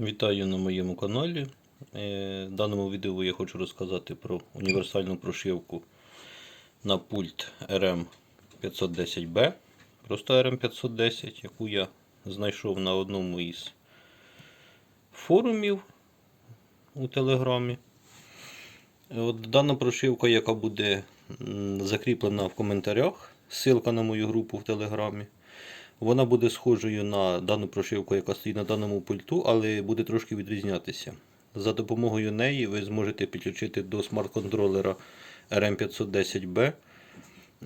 Вітаю на моєму каналі. Е, В даному відео я хочу розказати про універсальну прошивку на пульт RM510B. Просто RM510, яку я знайшов на одному із форумів у Телеграмі. От дана прошивка, яка буде закріплена в коментарях, ссылка на мою групу в Телеграмі. Вона буде схожою на дану прошивку, яка стоїть на даному пульту, але буде трошки відрізнятися. За допомогою неї ви зможете підключити до смарт-контролера RM510B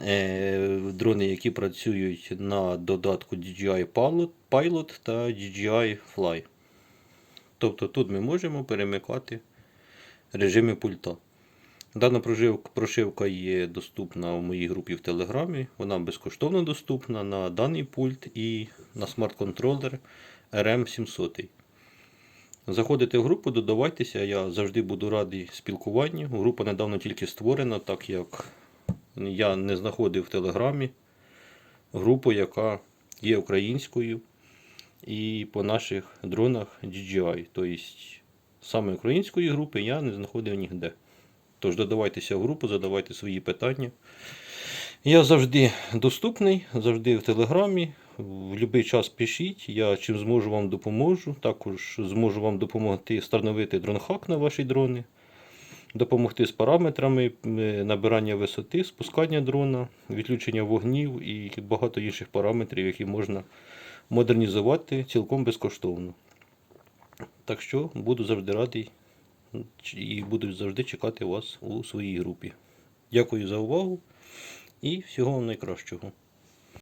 е, дрони, які працюють на додатку DJI Pilot, Pilot та DJI Fly. Тобто тут ми можемо перемикати режими пульта. Дана прошивка, є доступна в моїй групі в Телеграмі. Вона безкоштовно доступна на даний пульт і на смарт-контролер RM700. Заходите в групу, додавайтеся, я завжди буду радий спілкуванню. Група недавно тільки створена, так як я не знаходив в Телеграмі групу, яка є українською і по наших дронах DJI. Тобто саме української групи я не знаходив ніде. Тож додавайтеся в групу, задавайте свої питання. Я завжди доступний, завжди в Телеграмі. В будь-який час пишіть, я чим зможу вам допоможу. Також зможу вам допомогти встановити дронхак на ваші дрони, допомогти з параметрами набирання висоти, спускання дрона, відключення вогнів і багато інших параметрів, які можна модернізувати цілком безкоштовно. Так що буду завжди радий і будуть завжди чекати вас у своїй групі. Дякую за увагу і всього вам найкращого.